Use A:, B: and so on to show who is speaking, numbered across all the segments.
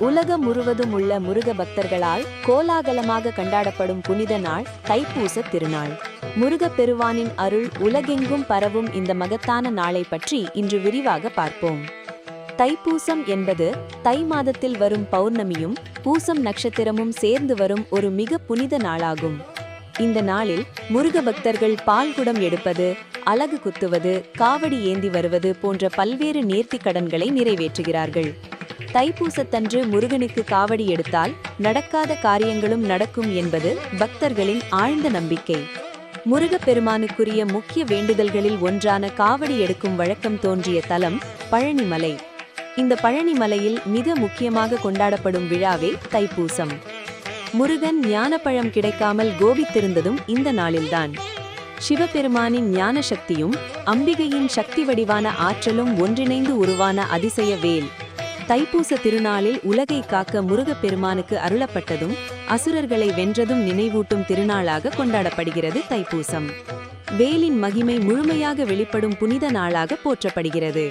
A: உலகம் முழுவதும் உள்ள முருக பக்தர்களால் கோலாகலமாக கொண்டாடப்படும் புனித நாள் தைப்பூச திருநாள். முருகப் பெருவானின் அருள் உலகெங்கும் பரவும் இந்த மகத்தான நாளை பற்றி இன்று விரிவாக பார்ப்போம். தைப்பூசம் என்பது தை மாதத்தில் வரும் பௌர்ணமியும் பூசம் நட்சத்திரமும் சேர்ந்து வரும் ஒரு மிக புனித நாளாகும். இந்த நாளில் முருக பக்தர்கள் பால்குடம் எடுப்பது அலகு குத்துவது காவடி ஏந்தி வருவது போன்ற பல்வேறு நேர்த்தி கடன்களை நிறைவேற்றுகிறார்கள். தைப்பூசத்தன்று முருகனுக்கு காவடி எடுத்தால் நடக்காத காரியங்களும் நடக்கும் என்பது பக்தர்களின் ஆழ்ந்த நம்பிக்கை. முருகப் பெருமானுக்குரிய முக்கிய வேண்டுதல்களில் ஒன்றான காவடி எடுக்கும் வழக்கம் தோன்றிய தலம் பழனிமலை. இந்த பழனிமலையில் மிக முக்கியமாக கொண்டாடப்படும் விழாவே தைப்பூசம். முருகன் ஞானப்பழம் கிடைக்காமல் கோபித்திருந்ததும் இந்த நாளில்தான். சிவபெருமானின் ஞான சக்தியும் அம்பிகையின் சக்தி வடிவான ஆற்றலும் ஒன்றிணைந்து உருவான அதிசய வேல். தைப்பூச திருநாளில் உலகை காக்க முருகப்பெருமானுக்கு அருளப்பட்டதும் அசுரர்களை வென்றதும் நினைவூட்டும் திருநாளாக கொண்டாடப்படுகிறது தைப்பூசம். வேலின் மகிமை முழுமையாக வெளிப்படும் புனித நாளாக போற்றப்படுகிறது.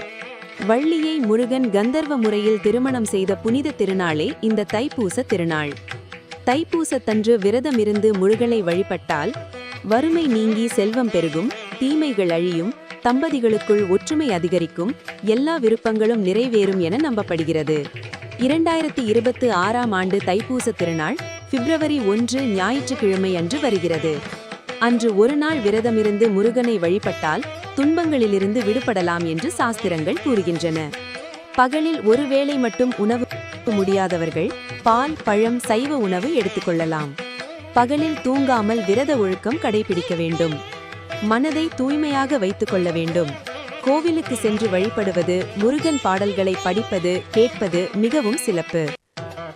A: வள்ளியை முருகன் கந்தர்வ முறையில் திருமணம் செய்த புனித திருநாளே இந்த தைப்பூச திருநாள். தைப்பூசத்தன்று விரதமிருந்து முருகனை வழிபட்டால் வறுமை நீங்கி செல்வம் பெருகும் தீமைகள் அழியும் தம்பதிகளுக்குள் ஒற்றுமை அதிகரிக்கும் எல்லா விருப்பங்களும் நிறைவேறும் என நம்பப்படுகிறது. இரண்டாயிரத்தி இருபத்து ஆறாம் ஆண்டு தைப்பூச திருநாள் பிப்ரவரி ஒன்று ஞாயிற்றுக்கிழமை அன்று வருகிறது. அன்று ஒரு நாள் விரதமிருந்து முருகனை வழிபட்டால் துன்பங்களிலிருந்து விடுபடலாம் என்று சாஸ்திரங்கள் கூறுகின்றன. பகலில் ஒருவேளை மட்டும் உணவு முடியாதவர்கள் பால் பழம் சைவ உணவு எடுத்துக்கொள்ளலாம். பகலில் தூங்காமல் விரத ஒழுக்கம் கடைபிடிக்க வேண்டும். மனதை தூய்மையாக வைத்துக் கொள்ள வேண்டும். கோவிலுக்கு சென்று வழிபடுவது முருகன் பாடல்களை படிப்பது கேட்பது மிகவும் சிறப்பு.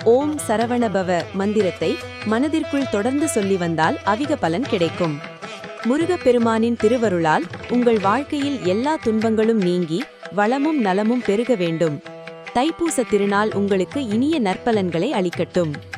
A: ஓம் சரவணபவ மந்திரத்தை மனதிற்குள் தொடர்ந்து சொல்லி வந்தால் அதிக பலன் கிடைக்கும். முருகப் பெருமானின் திருவருளால் உங்கள் வாழ்க்கையில் எல்லா துன்பங்களும் நீங்கி வளமும் நலமும் பெருக வேண்டும். தைப்பூச திருநாள் உங்களுக்கு இனிய நற்பலன்களை அளிக்கட்டும்.